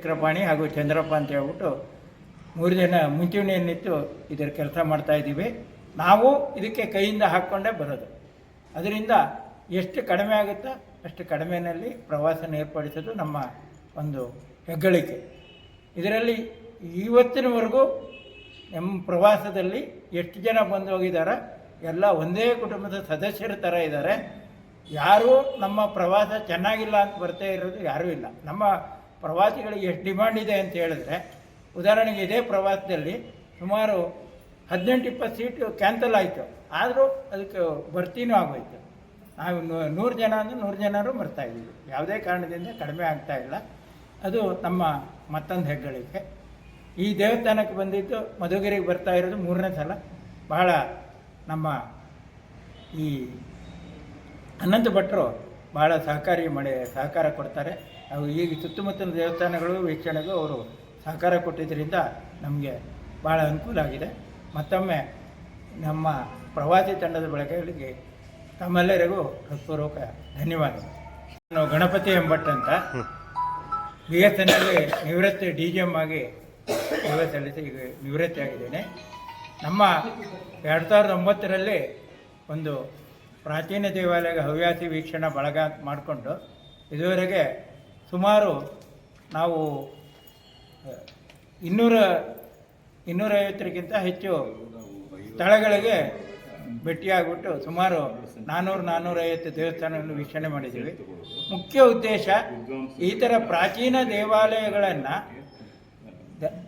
ಚಕ್ರಪಾಣಿ ಹಾಗೂ ಚಂದ್ರಪ್ಪ ಅಂತ ಹೇಳ್ಬಿಟ್ಟು ಮೂರು ಜನ ಮುಂಚೂಣಿಯನ್ನಿತ್ತು ಇದರ ಕೆಲಸ ಮಾಡ್ತಾ ಇದ್ದೀವಿ. ನಾವು ಇದಕ್ಕೆ ಕೈಯಿಂದ ಹಾಕ್ಕೊಂಡೇ ಬರೋದು. ಅದರಿಂದ ಎಷ್ಟು ಕಡಿಮೆ ಆಗುತ್ತೋ ಅಷ್ಟು ಕಡಿಮೆನಲ್ಲಿ ಪ್ರವಾಸನ ಏರ್ಪಡಿಸೋದು ನಮ್ಮ ಒಂದು ಹೆಗ್ಗಳಿಕೆ. ಇದರಲ್ಲಿ ಇವತ್ತಿನವರೆಗೂ ನಮ್ಮ ಪ್ರವಾಸದಲ್ಲಿ ಎಷ್ಟು ಜನ ಬಂದು ಹೋಗಿದ್ದಾರೆ ಎಲ್ಲ ಒಂದೇ ಕುಟುಂಬದ ಸದಸ್ಯರ ಥರ ಇದ್ದಾರೆ. ಯಾರೂ ನಮ್ಮ ಪ್ರವಾಸ ಚೆನ್ನಾಗಿಲ್ಲ ಅಂತ ಬರ್ತಾ ಇರೋದು ಯಾರೂ ಇಲ್ಲ. ನಮ್ಮ ಪ್ರವಾಸಿಗಳಿಗೆ ಎಷ್ಟು ಡಿಮ್ಯಾಂಡ್ ಇದೆ ಅಂತ ಹೇಳಿದ್ರೆ, ಉದಾಹರಣೆಗೆ ಇದೇ ಪ್ರವಾಸದಲ್ಲಿ ಸುಮಾರು ಹದಿನೆಂಟು, ಇಪ್ಪತ್ತು ಸೀಟು ಕ್ಯಾನ್ಸಲ್ ಆಯಿತು. ಆದರೂ ಅದಕ್ಕೆ ಭರ್ತಿನೂ ಆಗೋಯ್ತು. ನಾವು ನೂರು ಜನ ಅಂದರೆ ನೂರು ಜನರು ಬರ್ತಾ ಇದ್ದೀವಿ. ಯಾವುದೇ ಕಾರಣದಿಂದ ಕಡಿಮೆ ಆಗ್ತಾ ಇಲ್ಲ. ಅದು ನಮ್ಮ ಮತ್ತೊಂದು ಹೆಗ್ಗಳಿಕೆ. ಈ ದೇವಸ್ಥಾನಕ್ಕೆ ಬಂದಿದ್ದು ಮಧುಗಿರಿಗೆ ಬರ್ತಾ ಇರೋದು ಮೂರನೇ ಸಲ. ಬಹಳ ನಮ್ಮ ಈ ಅನಂತ ಭಟ್ರು ಭಾಳ ಸಹಕಾರಿ ಮಾಡಿ ಸಹಕಾರ ಕೊಡ್ತಾರೆ. ಈಗ ಸುತ್ತಮುತ್ತಲಿನ ದೇವಸ್ಥಾನಗಳು, ವೀಕ್ಷಣೆಗೂ ಅವರು ಸಹಕಾರ ಕೊಟ್ಟಿದ್ದರಿಂದ ನಮಗೆ ಭಾಳ ಅನುಕೂಲ ಆಗಿದೆ. ಮತ್ತೊಮ್ಮೆ ನಮ್ಮ ಪ್ರವಾಸಿ ತಂಡದ ಬಳಕೆಗಳಿಗೆ ತಮ್ಮೆಲ್ಲರಿಗೂ ಹೃತ್ಪೂರ್ವಕ ಧನ್ಯವಾದಗಳು. ನಾನು ಗಣಪತಿ ಎಂಬಟ್ ಅಂತ. ಬಿ ಎಸ್ ಎನ್ನಲ್ಲಿ ನಿವೃತ್ತಿ ಡಿ ಜಿ ಎಂ ಆಗಿ ಸೇವೆ ಸಲ್ಲಿಸಿ ಈಗ ನಿವೃತ್ತಿ ಆಗಿದ್ದೇನೆ. ನಮ್ಮ ಎರಡು ಸಾವಿರದ ಒಂಬತ್ತರಲ್ಲಿ ಒಂದು ಪ್ರಾಚೀನ ದೇವಾಲಯದ ಹವ್ಯಾಸಿ ವೀಕ್ಷಣಾ ಬಳಗ ಮಾಡಿಕೊಂಡು ಇದುವರೆಗೆ ಸುಮಾರು ನಾವು ಇನ್ನೂರ ಇನ್ನೂರೈವತ್ತರಿಗಿಂತ ಹೆಚ್ಚು ಸ್ಥಳಗಳಿಗೆ ಭೇಟಿಯಾಗ್ಬಿಟ್ಟು ಸುಮಾರು ನಾನ್ನೂರು ನಾನ್ನೂರೈವತ್ತು ದೇವಸ್ಥಾನಗಳನ್ನು ವೀಕ್ಷಣೆ ಮಾಡಿದ್ದೀವಿ. ಮುಖ್ಯ ಉದ್ದೇಶ ಈ ಥರ ಪ್ರಾಚೀನ ದೇವಾಲಯಗಳನ್ನು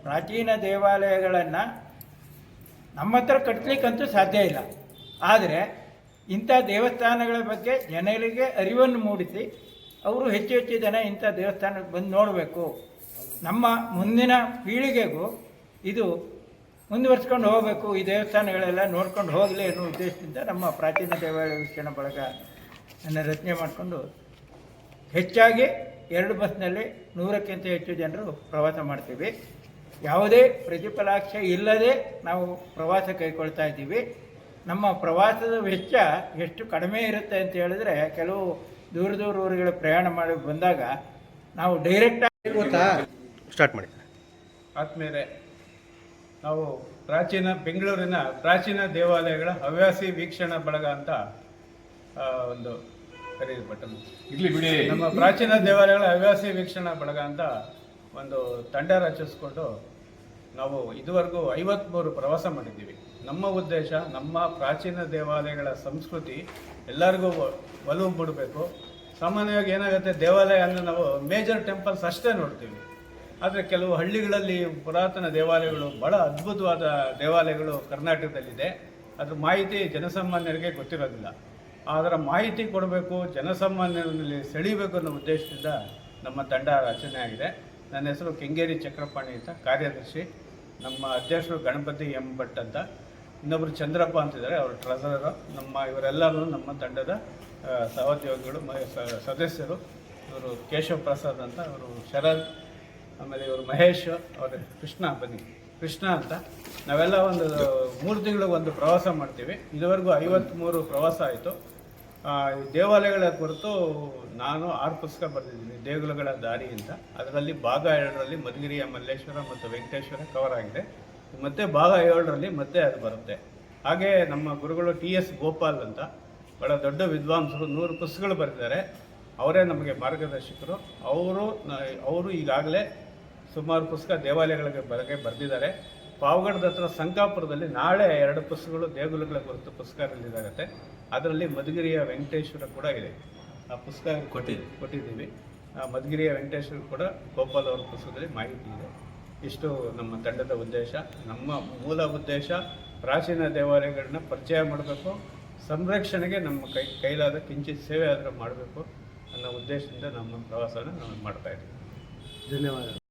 ಪ್ರಾಚೀನ ದೇವಾಲಯಗಳನ್ನು ನಮ್ಮ ಹತ್ರ ಕಟ್ಟಲಿಕ್ಕಂತೂ ಸಾಧ್ಯ ಇಲ್ಲ. ಆದರೆ ಇಂಥ ದೇವಸ್ಥಾನಗಳ ಬಗ್ಗೆ ಜನರಿಗೆ ಅರಿವನ್ನು ಮೂಡಿಸಿ ಅವರು ಹೆಚ್ಚು ಹೆಚ್ಚು ಜನ ಇಂಥ ದೇವಸ್ಥಾನಕ್ಕೆ ಬಂದು ನೋಡಬೇಕು. ನಮ್ಮ ಮುಂದಿನ ಪೀಳಿಗೆಗೂ ಇದು ಮುಂದುವರ್ಸ್ಕೊಂಡು ಹೋಗಬೇಕು, ಈ ದೇವಸ್ಥಾನಗಳೆಲ್ಲ ನೋಡ್ಕೊಂಡು ಹೋಗಲಿ ಅನ್ನೋ ಉದ್ದೇಶದಿಂದ ನಮ್ಮ ಪ್ರಾಚೀನ ದೇವಾಲಯ ವೀಕ್ಷಣ ಬಳಗ ಅನ್ನು ರಚನೆ ಮಾಡಿಕೊಂಡು ಹೆಚ್ಚಾಗಿ ಎರಡು ಬಸ್ನಲ್ಲಿ ನೂರಕ್ಕಿಂತ ಹೆಚ್ಚು ಜನರು ಪ್ರವಾಸ ಮಾಡ್ತೀವಿ. ಯಾವುದೇ ಪ್ರತಿಫಲಾಕ್ಷ ಇಲ್ಲದೆ ನಾವು ಪ್ರವಾಸ ಕೈಗೊಳ್ತಾ ಇದ್ದೀವಿ. ನಮ್ಮ ಪ್ರವಾಸದ ವೆಚ್ಚ ಎಷ್ಟು ಕಡಿಮೆ ಇರುತ್ತೆ ಅಂತ ಹೇಳಿದ್ರೆ ಕೆಲವು ದೂರ ದೂರ ಊರುಗಳ ಪ್ರಯಾಣ ಮಾಡಿ ಬಂದಾಗ ನಾವು ಡೈರೆಕ್ಟ್ ಗೊತ್ತಾ? ಸ್ಟಾರ್ಟ್ ಮಾಡಿ. ಆದ್ಮೇಲೆ ನಾವು ಪ್ರಾಚೀನ ಬೆಂಗಳೂರಿನ ಪ್ರಾಚೀನ ದೇವಾಲಯಗಳ ಹವ್ಯಾಸಿ ವೀಕ್ಷಣಾ ಬಳಗ ಅಂತ ಒಂದು ಒಂದು ಕರೆಯಲ್ಪಟ್ಟನು ಇರ್ಲಿ ಬಿಡಿ. ನಮ್ಮ ಪ್ರಾಚೀನ ದೇವಾಲಯಗಳ ಹವ್ಯಾಸಿ ವೀಕ್ಷಣಾ ಬಳಗ ಅಂತ ಒಂದು ತಂಡ ರಚಿಸ್ಕೊಂಡು ನಾವು ಇದುವರೆಗೂ ಐವತ್ಮೂರು ಪ್ರವಾಸ ಮಾಡಿದ್ದೀವಿ. ನಮ್ಮ ಉದ್ದೇಶ, ನಮ್ಮ ಪ್ರಾಚೀನ ದೇವಾಲಯಗಳ ಸಂಸ್ಕೃತಿ ಎಲ್ಲರಿಗೂ ಒಲವು ಮೂಡಬೇಕು. ಸಾಮಾನ್ಯವಾಗಿ ಏನಾಗುತ್ತೆ ದೇವಾಲಯ ಅಂದರೆ ನಾವು ಮೇಜರ್ ಟೆಂಪಲ್ಸ್ ಅಷ್ಟೇ ನೋಡ್ತೀವಿ. ಆದರೆ ಕೆಲವು ಹಳ್ಳಿಗಳಲ್ಲಿ ಪುರಾತನ ದೇವಾಲಯಗಳು ಬಹಳ ಅದ್ಭುತವಾದ ದೇವಾಲಯಗಳು ಕರ್ನಾಟಕದಲ್ಲಿದೆ. ಅದ್ರ ಮಾಹಿತಿ ಜನಸಾಮಾನ್ಯರಿಗೆ ಗೊತ್ತಿರೋದಿಲ್ಲ. ಅದರ ಮಾಹಿತಿ ಕೊಡಬೇಕು, ಜನಸಾಮಾನ್ಯರಲ್ಲಿ ಸೆಳೀಬೇಕು ಅನ್ನೋ ಉದ್ದೇಶದಿಂದ ನಮ್ಮ ತಂಡ ರಚನೆ ಆಗಿದೆ. ನನ್ನ ಹೆಸರು ಕೆಂಗೇರಿ ಚಕ್ರಪಾಣಿ ಅಂತ ಕಾರ್ಯದರ್ಶಿ. ನಮ್ಮ ಅಧ್ಯಕ್ಷರು ಗಣಪತಿ ಎಂ ಭಟ್ ಅಂತ ಇನ್ನೊಬ್ಬರು ಚಂದ್ರಪ್ಪ ಅಂತಿದ್ದಾರೆ, ಅವರು ಟ್ರೆಸರರು ನಮ್ಮ ಇವರೆಲ್ಲರೂ ನಮ್ಮ ತಂಡದ ಸಹೋದ್ಯೋಗಿಗಳು ಸದಸ್ಯರು. ಇವರು ಕೇಶವ ಪ್ರಸಾದ್ ಅಂತ ಅವರು ಶರದ್, ಆಮೇಲೆ ಇವರು ಮಹೇಶ್, ಅವರು ಕೃಷ್ಣ ಬನ್ನಿ. ಕೃಷ್ಣ ಅಂತ. ನಾವೆಲ್ಲ ಒಂದು ಮೂರು ತಿಂಗಳಿಗೆ ಒಂದು ಪ್ರವಾಸ ಮಾಡ್ತೀವಿ. ಇದುವರೆಗೂ ಐವತ್ತ್ಮೂರು ಪ್ರವಾಸ ಆಯಿತು. ದೇವಾಲಯಗಳ ಕುರಿತು ನಾನು ಆರು ಪುಸ್ತಕ ಬರೆದಿದ್ದೀನಿ, ದೇಗುಲಗಳ ದಾರಿ ಅಂತ. ಅದರಲ್ಲಿ ಭಾಗ ಎರಡರಲ್ಲಿ ಮಧುಗಿರಿಯ ಮಲ್ಲೇಶ್ವರ ಮತ್ತು ವೆಂಕಟೇಶ್ವರ ಕವರ್ ಆಗಿದೆ. ಮತ್ತೆ ಭಾಗ ಏಳರಲ್ಲಿ ಮತ್ತೆ ಅದು ಬರುತ್ತೆ. ಹಾಗೆ ನಮ್ಮ ಗುರುಗಳು ಟಿ ಎಸ್ ಗೋಪಾಲ್ ಅಂತ ಬಹಳ ದೊಡ್ಡ ವಿದ್ವಾಂಸರು ನೂರು ಪುಸ್ತಕಗಳು ಬರೆದಿದ್ದಾರೆ. ಅವರೇ ನಮಗೆ ಮಾರ್ಗದರ್ಶಕರು. ಅವರು ಅವರು ಈಗಾಗಲೇ ಸುಮಾರು ಪುಸ್ತಕ ದೇವಾಲಯಗಳಿಗೆ ಬಗ್ಗೆ ಬರೆದಿದ್ದಾರೆ. ಪಾವಗಡದ ಹತ್ರ ಸಂಕಾಪುರದಲ್ಲಿ ನಾಳೆ ಎರಡು ಪುಸ್ತಕಗಳು ದೇಗುಲಗಳ ಕುರಿತು ಪುಸ್ತಕ ರಿಲೀಸ್ ಆಗುತ್ತೆ ಅದರಲ್ಲಿ ಮಧುಗಿರಿಯ ವೆಂಕಟೇಶ್ವರ ಕೂಡ ಇದೆ. ಆ ಪುಸ್ತಕ ಕೊಟ್ಟಿದ್ದೀವಿ ಕೊಟ್ಟಿದ್ದೀವಿ. ಆ ಮಧುಗಿರಿಯ ವೆಂಕಟೇಶ್ವರ ಕೂಡ ಗೋಪಾಲ್ ಅವರ ಪುಸ್ತಕದಲ್ಲಿ ಮಾಹಿತಿ ಇದೆ. ಇಷ್ಟು ನಮ್ಮ ತಂಡದ ಉದ್ದೇಶ, ನಮ್ಮ ಮೂಲ ಉದ್ದೇಶ, ಪ್ರಾಚೀನ ದೇವಾಲಯಗಳನ್ನ ಪರಿಚಯ ಮಾಡಬೇಕು, ಸಂರಕ್ಷಣೆಗೆ ನಮ್ಮ ಕೈ, ಕೈಲಾದ ಕಿಂಚಿತ್ ಸೇವೆ ಆದರೂ ಮಾಡಬೇಕು ಅನ್ನೋ ಉದ್ದೇಶದಿಂದ ನಮ್ಮ ಪ್ರವಾಸನ ನಾವು ಮಾಡ್ತಾ ಇದ್ದೀವಿ. ಧನ್ಯವಾದ